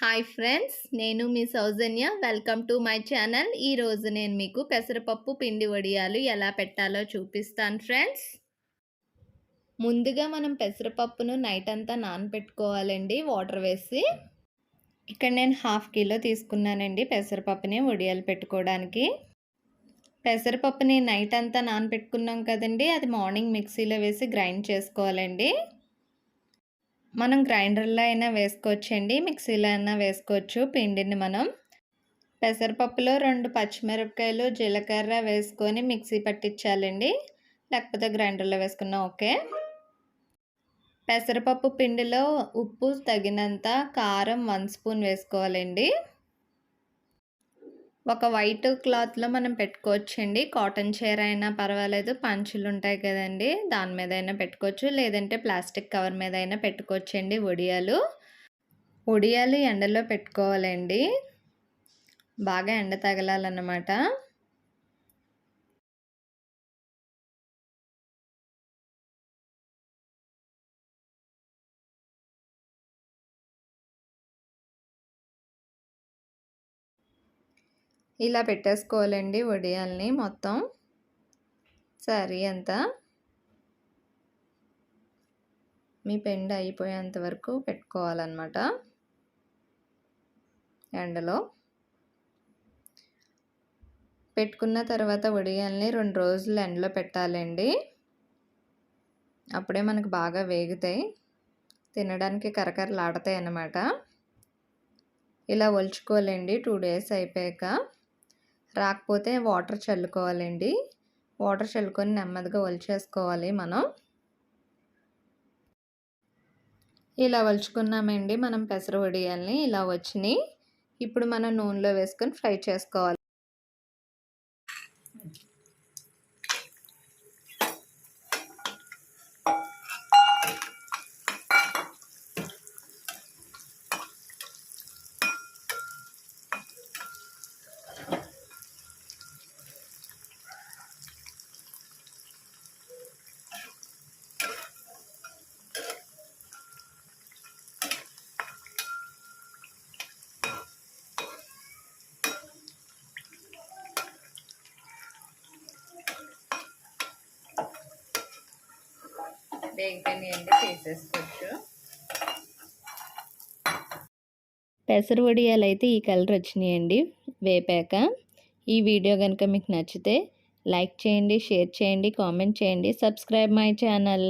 Hi friends నేను మీ Soujanya. Welcome to my channel. ఈరోజు నేను మీకు పెసరపప్పు పిండి వడియాలు ఎలా పెట్టాలో చూపిస్తాను ఫ్రెండ్స్. ముందుగా మనం పెసరపప్పును నైట్ అంతా నానపెట్టుకోవాలండి వాటర్ వేసి. ఇక్కడ నేను హాఫ్ కిలో తీసుకున్నానండి పెసరపప్పుని వడియాలు పెట్టుకోవడానికి. పెసరపప్పుని నైట్ అంతా నానపెట్టుకున్నాం కదండి అది మార్నింగ్ మిక్సీలో వేసి గ్రైండ్ చేసుకోవాలండి. మనం గ్రైండర్లో అయినా వేసుకోవచ్చండి మిక్సీలో అయినా వేసుకోవచ్చు పిండిని మనం. పెసరపప్పులో రెండు పచ్చిమిరపకాయలు జీలకర్ర వేసుకొని మిక్సీ పట్టించాలండి లేకపోతే గ్రైండర్లో వేసుకున్నా ఓకే. పెసరపప్పు పిండిలో ఉప్పు తగినంత కారం వన్ స్పూన్ వేసుకోవాలండి. ఒక వైట్ క్లాత్లో మనం పెట్టుకోవచ్చండి. కాటన్ చీర అయినా పర్వాలేదు పంచులు ఉంటాయి కదండి. దాని మీద అయినా పెట్టుకోవచ్చు. లేదంటే ప్లాస్టిక్ కవర్ మీద అయినా పెట్టుకోవచ్చండి ఒడియాలు. ఒడియాలు ఎండలో పెట్టుకోవాలండి. బాగా ఎండ తగలాలన్నమాట. ఇలా పెట్టేసుకోవాలండి వడియాల్ని మొత్తం. సరీ అంతా మీ పెండ్ అయిపోయేంత వరకు పెట్టుకోవాలన్నమాట. ఎండలో. పెట్టుకున్న తర్వాత వడియాల్ని రెండు రోజులు ఎండలో పెట్టాలండి. అప్పుడే మనకు బాగా వేగుతాయి. తినడానికి కరకరలాడతాయి అన్నమాట ఇలా ఒలుచుకోవాలండి టూ డేస్ అయిపోయాక. రాకపోతే వాటర్ చల్లుకోవాలండి. వాటర్ చల్లుకొని నెమ్మదిగా వలిచేసుకోవాలి మనం. ఇలా వలుచుకున్నామండి మనం పెసర వడియాల్ని ఇలా వచ్చినాయి. ఇప్పుడు మనం నూనెలో వేసుకొని ఫ్రై చేసుకోవాలి. వేగిపోయినాయండి తీసేసుకోవచ్చు పెసర వడియాలు అయితే ఈ కలర్ వచ్చినాయండి వేపాక. ఈ వీడియో కనుక మీకు నచ్చితే లైక్ చేయండి షేర్ చేయండి కామెంట్ చేయండి సబ్స్క్రైబ్ మై ఛానల్.